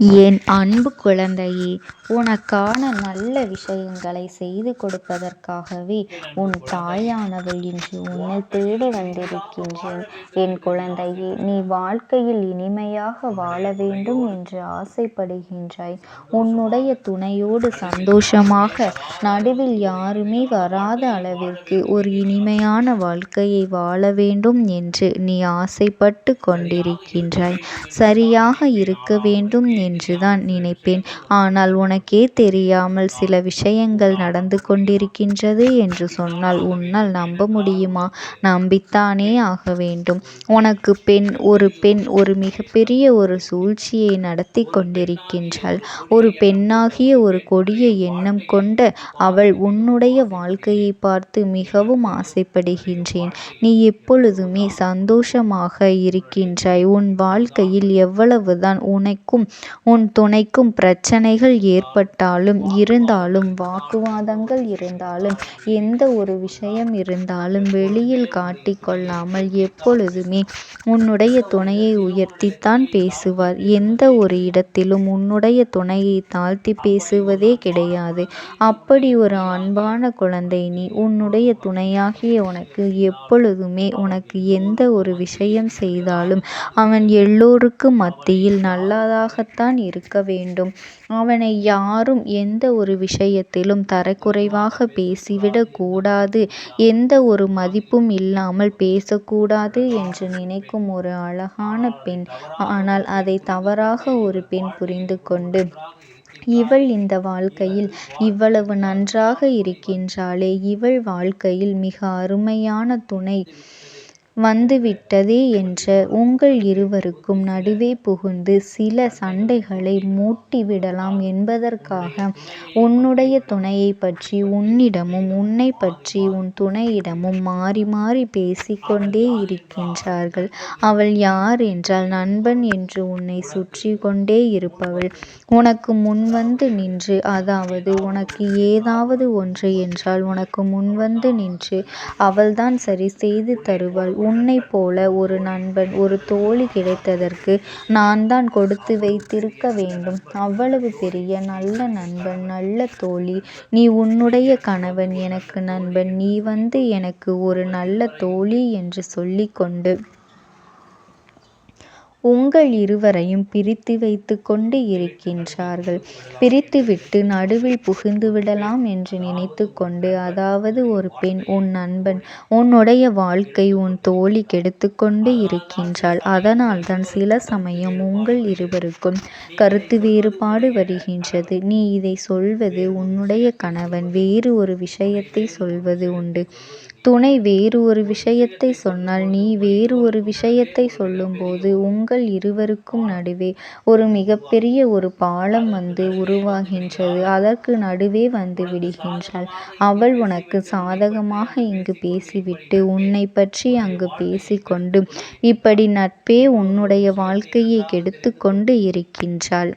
என் அன்பு குழந்தையே உனக்கான நல்ல விஷயங்களை செய்து கொடுப்பதற்காகவே உன் தாயானவள் இன்று உன்னை தேடி வந்திருக்கின்றேன் என் குழந்தையே நீ வாழ்க்கையில் இனிமையாக வாழ வேண்டும் என்று ஆசைப்படுகின்றாய். உன்னுடைய துணையோடு சந்தோஷமாக நடுவில் யாருமே வராத அளவிற்கு ஒரு இனிமையான வாழ்க்கையை வாழ வேண்டும் என்று நீ ஆசைப்பட்டு கொண்டிருக்கின்றாய். சரியாக இருக்க வேண்டும் என்றுதான் நினைப்பேன். ஆனால் உனக்கே தெரியாமல் சில விஷயங்கள் நடந்து கொண்டிருக்கின்றது என்று சொன்னால் உன்னால் நம்ப முடியுமா? நம்பித்தானே ஆக வேண்டும். உனக்கு பெண் ஒரு பெண் ஒரு மிகப்பெரிய ஒரு சூழ்ச்சியை நடத்தி கொண்டிருக்கின்றாள். ஒரு பெண்ணாகிய ஒரு கொடிய எண்ணம் கொண்ட அவள் உன்னுடைய வாழ்க்கையை பார்த்து மிகவும் ஆசைப்படுகின்றேன். நீ எப்பொழுதுமே சந்தோஷமாக இருக்கின்றாய். உன் வாழ்க்கையில் எவ்வளவுதான் உனக்கும் உன் துணைக்கும் பிரச்சனைகள் ஏற்பட்டாலும் இருந்தாலும் வாக்குவாதங்கள் இருந்தாலும் எந்த ஒரு விஷயம் இருந்தாலும் வெளியில் காட்டிக்கொள்ளாமல் எப்பொழுதுமே உன்னுடைய துணையை உயர்த்தித்தான் பேசுவார். எந்த ஒரு இடத்திலும் உன்னுடைய துணையை தாழ்த்தி பேசுவதே கிடையாது. அப்படி ஒரு அன்பான குழந்தை நீ உன்னுடைய துணையாகிய உனக்கு எப்பொழுதுமே உனக்கு எந்த ஒரு விஷயம் செய்தாலும் அவன் எல்லோருக்கும் மத்தியில் நல்லதாகத்தான் இருக்க வேண்டும். அவனை யாரும் எந்த ஒரு விஷயத்திலும் தரக்குறைவாக பேசிவிடக் கூடாது. எந்த ஒரு மதிப்பும் இல்லாமல் பேசக்கூடாது என்று நினைக்கும் ஒரு அழகான பெண். ஆனால் அதை தவறாக ஒரு பெண் புரிந்து கொண்டு இவள் இந்த வாழ்க்கையில் இவ்வளவு நன்றாக இருக்கின்றாளே. இவள் வாழ்க்கையில் மிக அருமையான துணை. வந்துவிட்டதே என்ற உங்கள் இருவருக்கும் நடுவே புகுந்து சில சண்டைகளை மூட்டிவிடலாம் என்பதற்காக உன்னுடைய துணையைப் பற்றி உன்னிடமும் உன்னைப் பற்றி உன் துணையிடமும் மாறி மாறி பேசிக்கொண்டே இருக்கின்றார்கள். அவள் யார் என்றால் நண்பன் என்று உன்னை சுற்றி கொண்டே இருப்பவள். உனக்கு முன்வந்து நின்று அதாவது உனக்கு ஏதாவது ஒன்று என்றால் உனக்கு முன்வந்து நின்று அவள்தான் சரி செய்து தருவாள். உன்னைப் போல ஒரு நண்பன் ஒரு தோழி கிடைத்ததற்கு நான்தான் கொடுத்து வைத்திருக்க வேண்டும். அவ்வளவு பெரிய நல்ல நண்பன் நல்ல தோழி. நீ உன்னுடைய கணவன் எனக்கு நண்பன். நீ வந்து எனக்கு ஒரு நல்ல தோழி என்று சொல்லிக்கொண்டு உங்கள் இருவரையும் பிரித்து வைத்து கொண்டு இருக்கின்றார்கள். பிரித்துவிட்டு நடுவில் புகுந்து விடலாம் என்று நினைத்து கொண்டு அதாவது ஒரு பெண் உன் நண்பன் உன்னுடைய வாழ்க்கை உன் தோழி கெடுத்து கொண்டு இருக்கின்றாள். அதனால்தான் சில சமயம் உங்கள் இருவருக்கும் கருத்து வேறுபாடு வருகின்றது. நீ இதை சொல்வது உன்னுடைய கணவன் வேறு ஒரு விஷயத்தை சொல்வது உண்டு. துணை வேறு ஒரு விஷயத்தை சொன்னால் நீ வேறு ஒரு விஷயத்தை சொல்லும்போது உங்கள் இருவருக்கும் நடுவே ஒரு மிகப்பெரிய ஒரு பாலம் வந்து உருவாகின்றது. அதற்கு நடுவே வந்து விடுகின்றாள். அவள் உனக்கு சாதகமாக இங்கு பேசிவிட்டு உன்னை பற்றி அங்கு பேசிக்கொண்டு இப்படி நட்பே உன்னுடைய வாழ்க்கையை கெடுத்து கொண்டு இருக்கின்றாள்.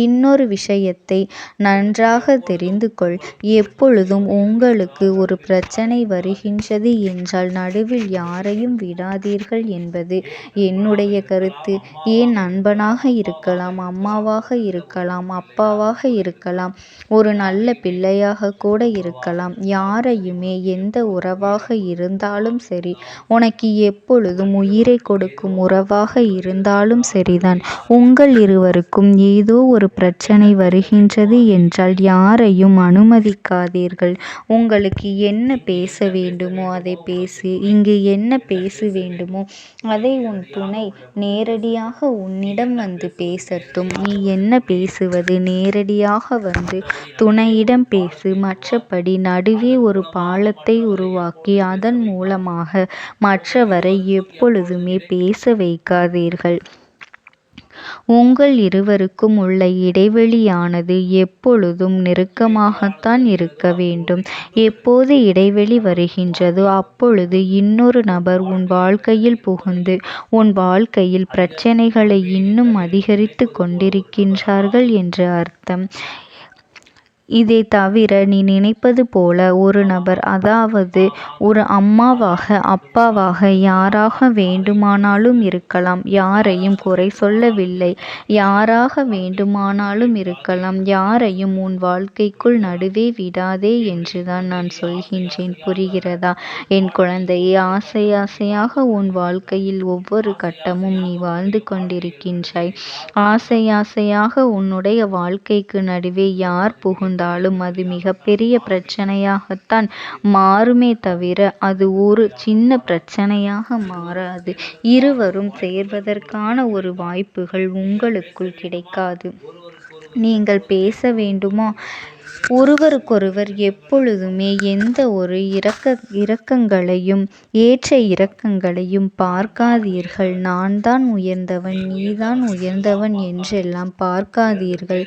இன்னொரு விஷயத்தை நன்றாக தெரிந்து கொள். எப்பொழுதும் உங்களுக்கு ஒரு பிரச்சனை வருகின்றது என்றால் நடுவில் யாரையும் விடாதீர்கள் என்பது என்னுடைய கருத்து. ஏன் நண்பனாக இருக்கலாம் அம்மாவாக இருக்கலாம் அப்பாவாக இருக்கலாம் ஒரு நல்ல பிள்ளையாக கூட இருக்கலாம். யாரையுமே எந்த உறவாக இருந்தாலும் சரி உனக்கு எப்பொழுதும் உயிரை கொடுக்கும் உறவாக இருந்தாலும் சரிதான். உங்கள் இருவருக்கும் ஏதோ ஒரு ஒரு பிரச்சனை வருகின்றது என்றால் யாரையும் அனுமதிக்காதீர்கள். உங்களுக்கு என்ன பேச வேண்டுமோ அதை பேசு. இங்கு என்ன பேச வேண்டுமோ அதை உன் துணை நேரடியாக உன்னிடம் வந்து பேசட்டும். நீ என்ன பேசுவது? நேரடியாக வந்து துணையிடம் பேசு. மற்றபடி நடுவே ஒரு பாலத்தை உருவாக்கி அதன் மூலமாக மற்றவரை எப்பொழுதுமே பேச வைக்காதீர்கள். உங்கள் இருவருக்கும் உள்ள இடைவெளியானது எப்பொழுதும் நெருக்கமாகத்தான் இருக்க வேண்டும். எப்போது இடைவெளி வருகின்றதோ அப்பொழுது இன்னொரு நபர் உன் வாழ்க்கையில் புகுந்து உன் வாழ்க்கையில் பிரச்சனைகளை இன்னும் அதிகரித்து கொண்டிருக்கின்றார்கள் என்று அர்த்தம். இதை தவிர நீ நினைப்பது போல ஒரு நபர் அதாவது ஒரு அம்மாவாக அப்பாவாக யாராக வேண்டுமானாலும் இருக்கலாம். யாரையும் குறை சொல்லவில்லை. யாராக வேண்டுமானாலும் இருக்கலாம். யாரையும் உன் வாழ்க்கைக்குள் நடுவே விடாதே என்றுதான் நான் சொல்கின்றேன். புரிகிறதா? என் குழந்தையே ஆசை ஆசையாக உன் வாழ்க்கையில் ஒவ்வொரு கட்டமும் நீ வாழ்ந்து கொண்டிருக்கின்றாய். ஆசை ஆசையாக உன்னுடைய வாழ்க்கைக்கு நடுவே யார் இருந்தாலும் அது மிகப்பெரிய பிரச்சனையாகத்தான் மாறுமே தவிர அது ஒரு சின்ன பிரச்சனையாக மாறாது. இருவரும் சேர்வதற்கான ஒரு வாய்ப்புகள் உங்களுக்குள் கிடைக்காது. நீங்கள் பேச வேண்டுமா? ஒருவருக்கொருவர் எப்பொழுதுமே எந்த ஒரு இரக்க இரக்கங்களையும் ஏற்ற இறக்கங்களையும் பார்க்காதீர்கள். நான் தான் உயர்ந்தவன் நீதான் உயர்ந்தவன் என்றெல்லாம் பார்க்காதீர்கள்.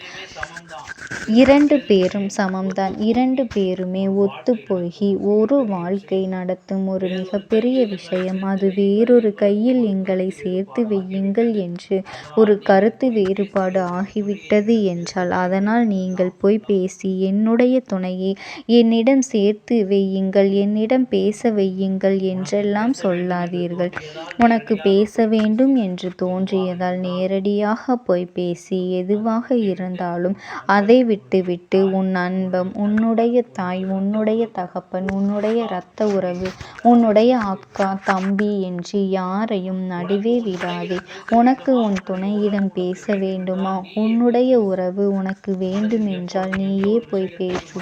இரண்டு பேரும் சமம்தான். இரண்டு பேருமே ஒத்துப்போகி ஒரு வாழ்க்கை நடத்தும் ஒரு மிகப்பெரிய விஷயம். அது வேறொரு கையில் எங்களை சேர்த்து வையுங்கள் என்று ஒரு கருத்து வேறுபாடு ஆகிவிட்டது என்றால் அதனால் நீங்கள் போய் பேசி என்னுடைய துணையை என்னிடம் சேர்த்து வையுங்கள் என்னிடம் பேச வையுங்கள் என்றெல்லாம் சொல்லாதீர்கள். உனக்கு பேச வேண்டும் என்று தோன்றியதால் நேரடியாக போய் பேசி எதுவாக இருந்தாலும் அதை விட்டுவிட்டு உன் அன்பம் உன்னுடைய தாய் உன்னுடைய தகப்பன் உன்னுடைய இரத்த உறவு உன்னுடைய அக்கா தம்பி என்று யாரையும் நடுவே விடாதே. உனக்கு உன் துணையிடம் பேச வேண்டுமா? உன்னுடைய உறவு உனக்கு வேண்டுமென்றால் நீயே போய் பேசு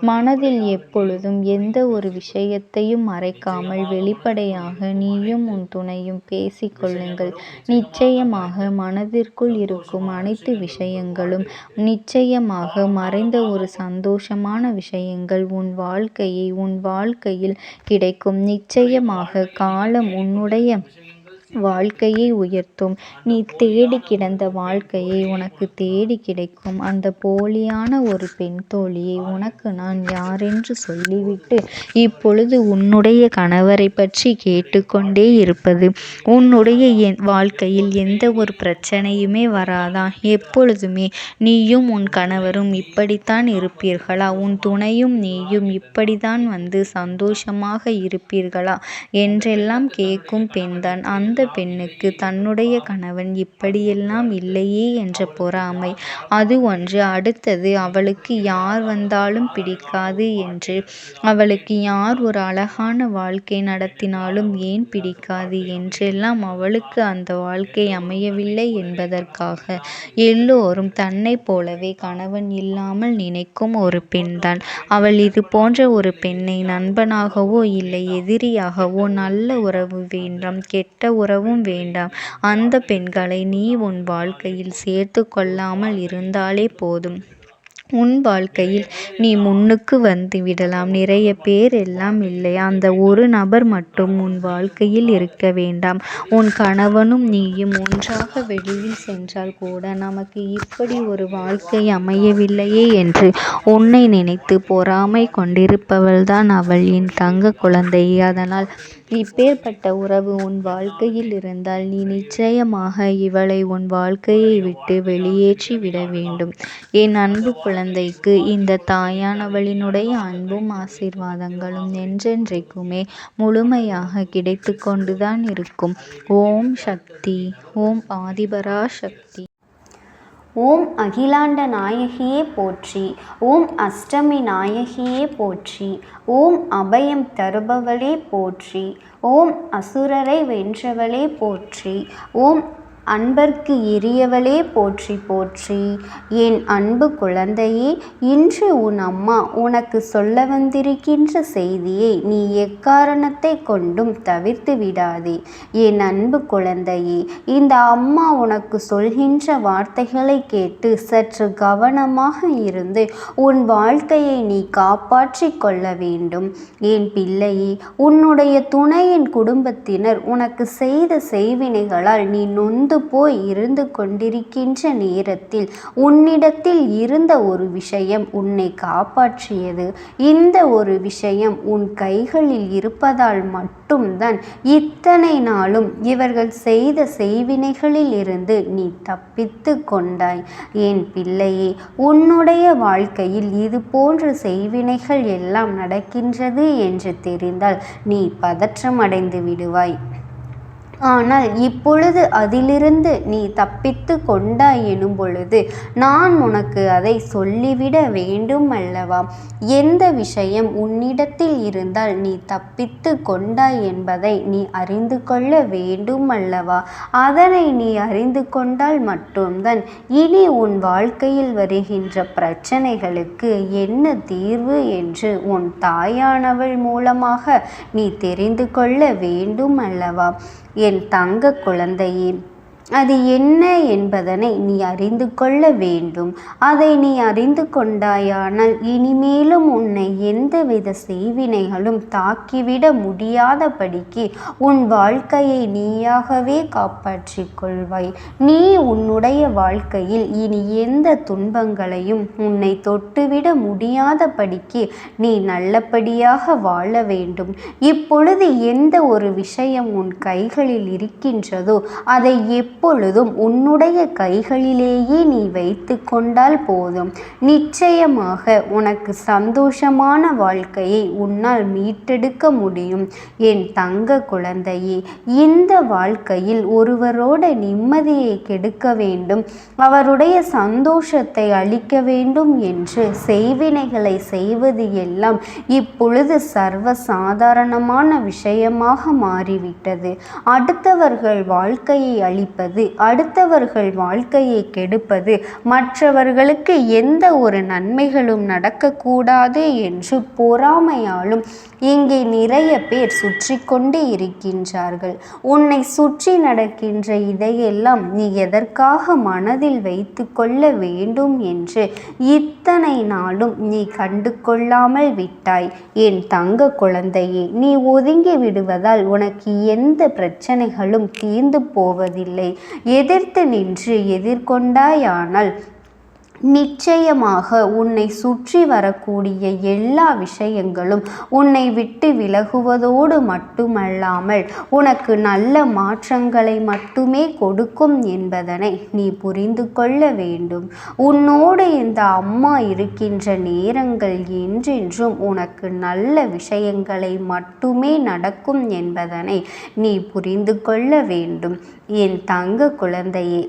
மனதில் எப்பொழுதும் எந்த ஒரு விஷயத்தையும் மறைக்காமல் வெளிப்படையாக நீயும் உன் துணையும் பேசிக் கொள்ளுங்கள். நிச்சயமாக மனதிற்குள் இருக்கும் அனைத்து விஷயங்களும் நிச்சயமாக மறைந்த ஒரு சந்தோஷமான விஷயங்கள் உன் வாழ்க்கையை உன் வாழ்க்கையில் கிடைக்கும். நிச்சயமாக காலம் உன்னுடைய வாழ்க்கையை உயர்த்தும். நீ தேடி கிடந்த வாழ்க்கையை உனக்கு தேடி கிடைக்கும். அந்த போலியான ஒரு பெண் தோழியை உனக்கு நான் யாரென்று சொல்லிவிட்டு இப்பொழுது உன்னுடைய கணவரை பற்றி கேட்டுக்கொண்டே இருப்பது. உன்னுடைய வாழ்க்கையில் எந்த ஒரு பிரச்சனையுமே வராதா? எப்பொழுதுமே நீயும் உன் கணவரும் இப்படித்தான் இருப்பீர்களா? உன் துணையும் நீயும் இப்படித்தான் வந்து சந்தோஷமாக இருப்பீர்களா? என்றெல்லாம் கேட்கும் பெண்தான். அந்த பெண்ணுக்கு தன்னுடைய கணவன் இப்படியெல்லாம் இல்லையே என்ற பொறாமை. அது ஒன்று. அடுத்தது அவளுக்கு யார் வந்தாலும் பிடிக்காது என்று. அவளுக்கு யார் ஒரு அழகான வாழ்க்கை நடத்தினாலும் ஏன் பிடிக்காது என்றெல்லாம் அவளுக்கு அந்த வாழ்க்கை அமையவில்லை என்பதற்காக. எல்லோரும் தன்னைப் போலவே கணவன் இல்லாமல் நினைக்கும் ஒரு பெண்தான். அவள் இது போன்ற ஒரு பெண்ணை நண்பனாகவோ இல்லை எதிரியாகவோ நல்ல உறவு வேண்டும் கெட்ட வரவும் வேண்டாம். அந்த பெண்களை நீ உன் வாழ்க்கையில் சேர்த்து கொள்ளாமல் இருந்தாலே போதும். உன் வாழ்க்கையில் நீ முன்னுக்கு வந்து விடலாம். நிறைய பேர் எல்லாம் இல்லை. அந்த ஒரு நபர் மட்டும் உன் வாழ்க்கையில் இருக்க வேண்டாம். உன் கணவனும் நீயும் ஒன்றாக வெளியில் சென்றால் கூட நமக்கு இப்படி ஒரு வாழ்க்கை அமையவில்லையே என்று உன்னை நினைத்து பொறாமை கொண்டிருப்பவள்தான் அவள். என் தங்க குழந்தை அதனால் இப்பேற்பட்ட உறவு உன் வாழ்க்கையில் இருந்தால் நீ நிச்சயமாக இவளை உன் வாழ்க்கையை விட்டு வெளியேற்றி விட வேண்டும். என் அன்பு குழந்தைக்கு இந்த தாயானவளினுடைய அன்பும் ஆசீர்வாதங்களும் என்றென்றைக்குமே முழுமையாக கிடைத்து கொண்டுதான் இருக்கும். ஓம் சக்தி ஓம் ஆதிபரா சக்தி ஓம் அகிலாண்ட நாயகியே போற்றி ஓம் அஷ்டமி நாயகியே போற்றி ஓம் அபயம் தருபவளே போற்றி ஓம் அசுரரை வென்றவளே போற்றி ஓம் அன்பர்க்கு எரியவளே போற்றி போற்றி. என் அன்பு குழந்தையே இன்று உன் அம்மா உனக்கு சொல்ல வந்திருக்கின்ற செய்தியை நீ எக்காரணத்தை கொண்டும் தவிர்த்து விடாதே. என் அன்பு குழந்தையே இந்த அம்மா உனக்கு சொல்கின்ற வார்த்தைகளை கேட்டு சற்று கவனமாக இருந்து உன் வாழ்க்கையை நீ காப்பாற்றி கொள்ள வேண்டும். என் பிள்ளையே உன்னுடைய துணையின் குடும்பத்தினர் உனக்கு செய்த செய்வினைகளால் நீ நொந்து நொந்து போய் இருந்து கொண்டிருக்கின்ற நேரத்தில் உன்னிடத்தில் இருந்த ஒரு விஷயம் உன்னை காப்பாற்றியது. இந்த ஒரு விஷயம் உன் கைகளில் இருப்பதால் மட்டும்தான் இத்தனை நாளும் இவர்கள் செய்த செய்வினைகளில் இருந்து நீ தப்பித்து கொண்டாய். என் பிள்ளையே உன்னுடைய வாழ்க்கையில் இது போன்ற செய்வினைகள் எல்லாம் நடக்கின்றது என்று தெரிந்தால் நீ பதற்றமடைந்து விடுவாய். ஆனால் இப்பொழுது அதிலிருந்து நீ தப்பித்து கொண்டாய் எனும் பொழுது நான் உனக்கு அதை சொல்லிவிட வேண்டும் அல்லவா? எந்த விஷயம் உன்னிடத்தில் இருந்தால் நீ தப்பித்து கொண்டாய் என்பதை நீ அறிந்து கொள்ள வேண்டும் அல்லவா? அதனை நீ அறிந்து கொண்டால் மட்டும்தான் இனி உன் வாழ்க்கையில் வருகின்ற பிரச்சனைகளுக்கு என்ன தீர்வு என்று உன் தாயானவள் மூலமாக நீ தெரிந்து கொள்ள வேண்டும் அல்லவா? என் தங்க குழந்தையே அது என்ன என்பதனை நீ அறிந்து கொள்ள வேண்டும். அதை நீ அறிந்து கொண்டாயானால் இனிமேலும் உன்னை எந்தவித செய்வினைகளும் தாக்கிவிட முடியாதபடிக்கு உன் வாழ்க்கையை நீயாகவே காப்பாற்றிக் கொள்வாய் நீ உன்னுடைய வாழ்க்கையில் இனி எந்த துன்பங்களையும் உன்னை தொட்டுவிட முடியாதபடிக்கு நீ நல்லபடியாக வாழ வேண்டும். இப்பொழுது எந்த ஒரு விஷயம் உன் கைகளில் இருக்கின்றதோ அதை எப்பொழுதும் உன்னுடைய கைகளிலேயே நீ வைத்து கொண்டால் போதும். நிச்சயமாக உனக்கு சந்தோஷமான வாழ்க்கையை உன்னால் மீட்டெடுக்க முடியும். என் தங்க குழந்தையே இந்த வாழ்க்கையில் ஒருவரோட நிம்மதியை கெடுக்க வேண்டும். அவருடைய சந்தோஷத்தை அளிக்க வேண்டும் என்று செய்வினைகளை செய்வது எல்லாம் இப்பொழுது சர்வ சாதாரணமான விஷயமாக மாறிவிட்டது. அடுத்தவர்கள் வாழ்க்கையை அளிப்பது அடுத்தவர்கள் வாழ்க்கையை கெடுப்பது மற்றவர்களுக்கு எந்த ஒரு நன்மைகளும் நடக்கக்கூடாது என்று பொறாமையாலும் இங்கே நிறைய பேர் சுற்றி கொண்டு இருக்கின்றார்கள். உன்னை சுற்றி நடக்கின்ற இதையெல்லாம் நீ எதற்காக மனதில் வைத்து கொள்ள வேண்டும் என்று இத்தனை நாளும் நீ கண்டு கொள்ளாமல் விட்டாய். என் தங்க குழந்தையே நீ ஒதுங்கி விடுவதால் உனக்கு எந்த பிரச்சனைகளும் தீர்ந்து போவதில்லை. எதிர்த்து நின்று எதிர்கொண்டாயானால் நிச்சயமாக உன்னை சுற்றி வரக்கூடிய எல்லா விஷயங்களும் உன்னை விட்டு விலகுவதோடு மட்டுமல்லாமல் உனக்கு நல்ல மாற்றங்களை மட்டுமே கொடுக்கும் என்பதனை நீ புரிந்து கொள்ள வேண்டும். உன்னோடு இந்த அம்மா இருக்கின்ற நேரங்கள் என்றென்றும் உனக்கு நல்ல விஷயங்களை மட்டுமே நடக்கும் என்பதனை நீ புரிந்து கொள்ள வேண்டும். என் தங்க குழந்தையே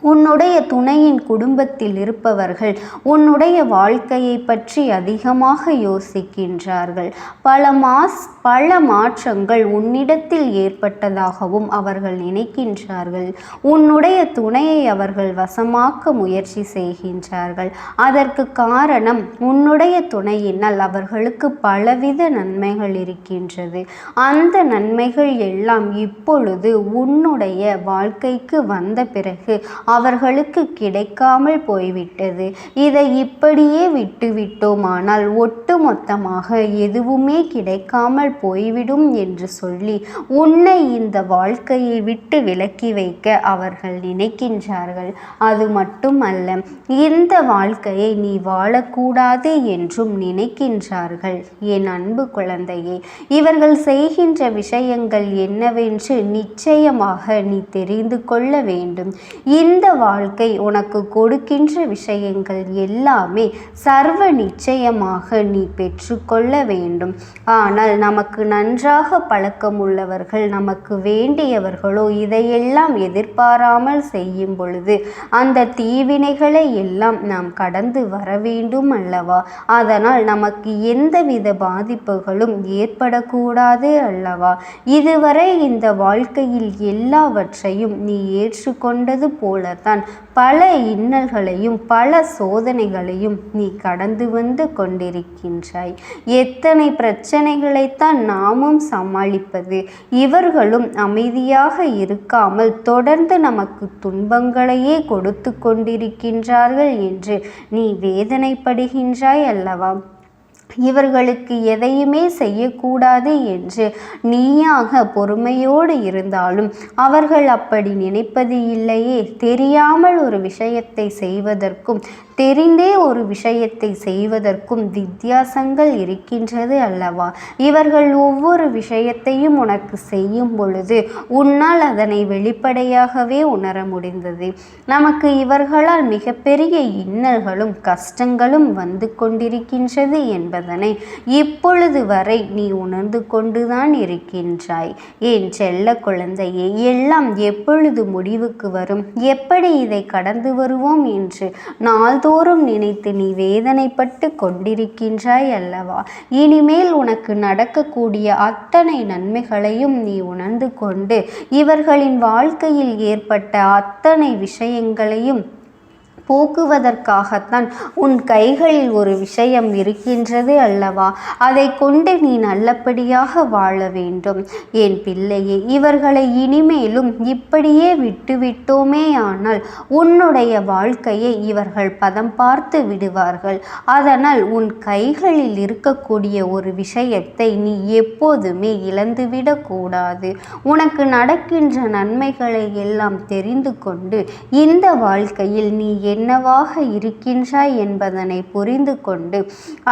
உன்னுடைய துணையின் குடும்பத்தில் இருப்பவர்கள் உன்னுடைய வாழ்க்கையை பற்றி அதிகமாக யோசிக்கின்றார்கள். பல மாஸ் பல மாற்றங்கள் உன்னிடத்தில் ஏற்பட்டதாகவும் அவர்கள் நினைக்கின்றார்கள். உன்னுடைய துணையை அவர்கள் வசமாக்க முயற்சி செய்கின்றார்கள். அதற்கு காரணம் உன்னுடைய துணையினால் அவர்களுக்கு பலவித நன்மைகள் இருக்கின்றது. அந்த நன்மைகள் எல்லாம் இப்பொழுது உன்னுடைய வாழ்க்கைக்கு வந்த பிறகு அவர்களுக்கு கிடைக்காமல் போய்விட்டது. இதை இப்படியே விட்டுவிட்டோமானால் ஒட்டுமொத்தமாக எதுவுமே கிடைக்காமல் போய்விடும் என்று சொல்லி உன்னை இந்த வாழ்க்கையை விட்டு விலக்கி வைக்க அவர்கள் நினைக்கின்றார்கள். அது மட்டுமல்ல இந்த வாழ்க்கையை நீ வாழக்கூடாது என்றும் நினைக்கின்றார்கள். என் அன்பு குழந்தையே இவர்கள் செய்கின்ற விஷயங்கள் என்னவென்று நிச்சயமாக நீ தெரிந்து கொள்ள வேண்டும். இந்த இந்த வாழ்க்கை உனக்கு கொடுக்கின்ற விஷயங்கள் எல்லாமே சர்வ நிச்சயமாக நீ பெற்றுக்கொள்ள வேண்டும். ஆனால் நமக்கு நன்றாக பழக்கம் உள்ளவர்கள் நமக்கு வேண்டியவர்களோ இதையெல்லாம் எதிர்பாராமல் செய்யும் பொழுது அந்த தீவினைகளை எல்லாம் நாம் கடந்து வர வேண்டும் அல்லவா? அதனால் நமக்கு எந்தவித பாதிப்புகளும் ஏற்படக்கூடாது அல்லவா? இதுவரை இந்த வாழ்க்கையில் எல்லாவற்றையும் நீ ஏற்றுக்கொண்டது போலத்தான் பல இன்னல்களையும் பல சோதனைகளையும் நீ கடந்து வந்து கொண்டிருக்கின்றாய். எத்தனை பிரச்சனைகளைத்தான் நாமும் சமாளிப்பது. இவர்களும் அமைதியாக இருக்காமல் தொடர்ந்து நமக்கு துன்பங்களையே கொடுத்து கொண்டிருக்கின்றார்கள் என்று நீ வேதனைப்படுகின்றாய் அல்லவா? இவர்களுக்கு எதையுமே செய்யக்கூடாது என்று நீயாக பொறுமையோடு இருந்தாலும் அவர்கள் அப்படி நினைப்பது இல்லையே. தெரியாமல் ஒரு விஷயத்தை செய்வதற்கும் தெரிந்தே ஒரு விஷயத்தை செய்வதற்கும் வித்தியாசங்கள் இருக்கின்றது அல்லவா? இவர்கள் ஒவ்வொரு விஷயத்தையும் உனக்கு செய்யும் பொழுது உன்னால் அதனை வெளிப்படையாகவே உணர முடிந்தது. நமக்கு இவர்களால் மிகப்பெரிய இன்னல்களும் கஷ்டங்களும் வந்து கொண்டிருக்கின்றது என்பதனை இப்பொழுது வரை நீ உணர்ந்து கொண்டுதான் இருக்கின்றாய். என் செல்ல குழந்தையே எல்லாம் எப்பொழுது முடிவுக்கு வரும்? எப்படி இதை கடந்து வருவோம் என்று நாள்தோறும் நினைத்து நீ வேதனைப்பட்டு கொண்டிருக்கின்றாய் அல்லவா? இனிமேல் உனக்கு நடக்கக்கூடிய அத்தனை நன்மைகளையும் நீ உணர்ந்து கொண்டு இவர்களின் வாழ்க்கையில் ஏற்பட்ட அத்தனை விஷயங்களையும் போக்குவதற்காகத்தான் உன் கைகளில் ஒரு விஷயம் இருக்கின்றது அல்லவா? அதை கொண்டு நீ நல்லபடியாக வாழ வேண்டும். என் பிள்ளையே இவர்களை இனிமேலும் இப்படியே விட்டுவிட்டோமே ஆனால் உன்னுடைய வாழ்க்கையை இவர்கள் பதம் பார்த்து விடுவார்கள். அதனால் உன் கைகளில் இருக்கக்கூடிய ஒரு விஷயத்தை நீ எப்போதுமே இழந்துவிடக்கூடாது உனக்கு நடக்கின்ற நன்மைகளை எல்லாம் தெரிந்து கொண்டு இந்த வாழ்க்கையில் நீ என்னவாக இருக்கின்றாய் என்பதனை புரிந்து கொண்டு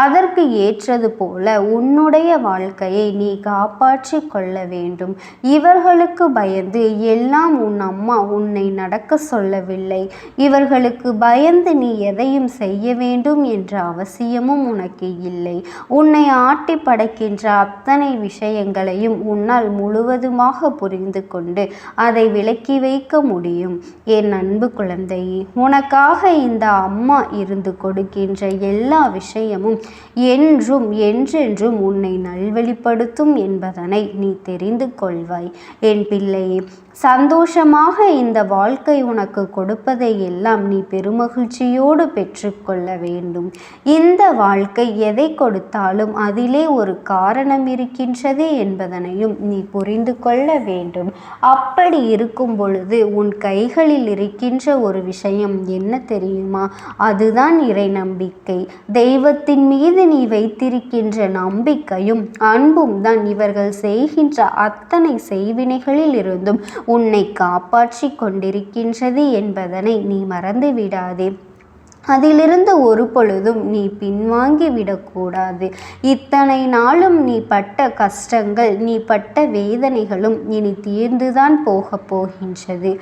அதற்கு ஏற்றது போல உன்னுடைய வாழ்க்கையை நீ காப்பாற்றி கொள்ள வேண்டும். இவர்களுக்கு பயந்து எல்லாம் உன் அம்மா உன்னை நடக்க சொல்லவில்லை. இவர்களுக்கு பயந்து நீ எதையும் செய்ய வேண்டும் என்ற அவசியமும் உனக்கு இல்லை. உன்னை ஆட்டி படைக்கின்ற அத்தனை விஷயங்களையும் உன்னால் முழுவதுமாக புரிந்து கொண்டு அதை விலக்கி வைக்க முடியும். என் அன்பு குழந்தையே உனக்காக இந்த அம்மா இருந்து கொடுக்கின்ற எல்லா விஷயமும் என்றும் என்றென்றும் உன்னை நல்வழிப்படுத்தும் என்பதனை நீ தெரிந்து கொள்வாய். என் பிள்ளையே சந்தோஷமாக இந்த வாழ்க்கை உனக்கு கொடுப்பதை எல்லாம் நீ பெருமகிழ்ச்சியோடு பெற்றுக்கொள்ள வேண்டும். இந்த வாழ்க்கை எதை கொடுத்தாலும் அதிலே ஒரு காரணம் இருக்கின்றது என்பதனையும் நீ புரிந்து கொள்ள வேண்டும். அப்படி இருக்கும் பொழுது உன் கைகளில் இருக்கின்ற ஒரு விஷயம் என்ன தெரியுமா? அதுதான் இறை நம்பிக்கை. தெய்வத்தின் மீது நீ வைத்திருக்கின்ற நம்பிக்கையும் அன்பும் தான் இவர்கள் செய்கின்ற அத்தனை செய்வினைகளில் இருந்தும் உன்னை காப்பாற்றி கொண்டிருக்கின்றது என்பதனை நீ மறந்து விடாதே அதிலிருந்து ஒரு பொழுதும் நீ பின்வாங்கி விடக்கூடாது இத்தனை நாளும் நீ பட்ட கஷ்டங்கள் நீ பட்ட வேதனைகளும் இனி தீர்ந்துதான் போகப் போகின்றது.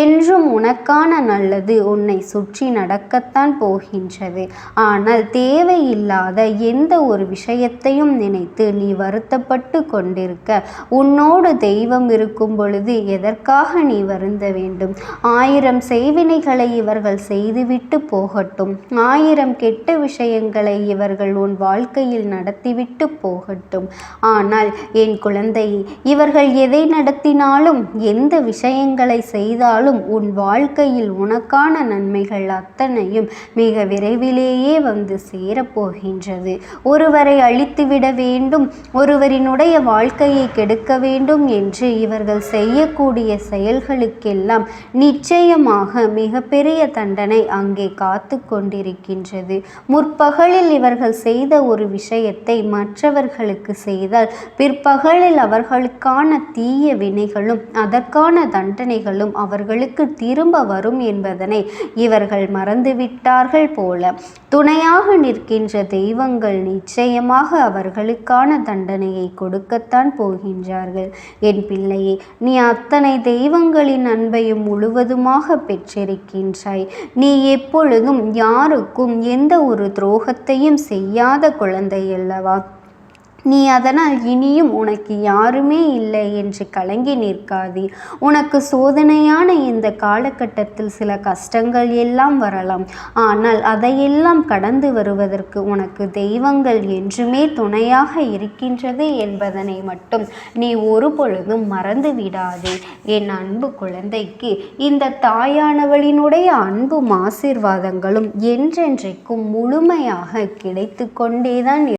என்றும் உனக்கான நல்லது உன்னை சுற்றி நடக்கத்தான் போகின்றது. ஆனால் தேவையில்லாத எந்த ஒரு விஷயத்தையும் நினைத்து நீ வருத்தப்பட்டு கொண்டிருக்க உன்னோடு தெய்வம் இருக்கும் பொழுது எதற்காக நீ வருந்த வேண்டும்? ஆயிரம் செய்வினைகளை இவர்கள் செய்துவிட்டு போகட்டும். போகட்டும் ஆயிரம் கெட்ட விஷயங்களை இவர்கள் உன் வாழ்க்கையில் நடத்திவிட்டு போகட்டும். ஆனால் என் குழந்தை இவர்கள் எதை நடத்தினாலும் எந்த விஷயங்களை செய்தாலும் உன் வாழ்க்கையில் உனக்கான நன்மைகள் அத்தனையும் மிக விரைவிலேயே வந்து சேரப்போகின்றது ஒருவரை அழித்துவிட வேண்டும் ஒருவரினுடைய வாழ்க்கையை கெடுக்க வேண்டும் என்று இவர்கள் செய்யக்கூடிய செயல்களுக்கெல்லாம் நிச்சயமாக மிகப்பெரிய தண்டனை அங்கே காத்து கொண்டிருக்கின்றது. முற்பகலில் இவர்கள் செய்த ஒரு விஷயத்தை மற்றவர்களுக்கு செய்தால் பிற்பகலில் அவர்களுக்கான தீய வினைகளும் அதற்கான தண்டனைகளும் அவர்களுக்கு திரும்ப வரும் என்பதனை இவர்கள் மறந்துவிட்டார்கள் போல. துணையாக நிற்கின்ற தெய்வங்கள் நிச்சயமாக அவர்களுக்கான தண்டனையை கொடுக்கத்தான் போகின்றார்கள். என் பிள்ளையே நீ அத்தனை தெய்வங்களின் அன்பையும் முழுவதுமாக பெற்றிருக்கின்றாய். நீ எப்பொழுதும் யாருக்கும் எந்த ஒரு துரோகத்தையும் செய்யாத குழந்தை அல்லவா? நீ அதனால் இனியும் உனக்கு யாருமே இல்லை என்று கலங்கி நிற்காதே. உனக்கு சோதனையான இந்த காலகட்டத்தில் சில கஷ்டங்கள் எல்லாம் வரலாம். ஆனால் அதையெல்லாம் கடந்து வருவதற்கு உனக்கு தெய்வங்கள் என்றுமே துணையாக இருக்கின்றது என்பதனை மட்டும் நீ ஒரு பொழுதும் மறந்து விடாதே. என் அன்பு குழந்தைக்கு இந்த தாயானவளினுடைய அன்பும் ஆசீர்வாதங்களும் என்றென்றைக்கும் முழுமையாக கிடைத்து கொண்டேதான்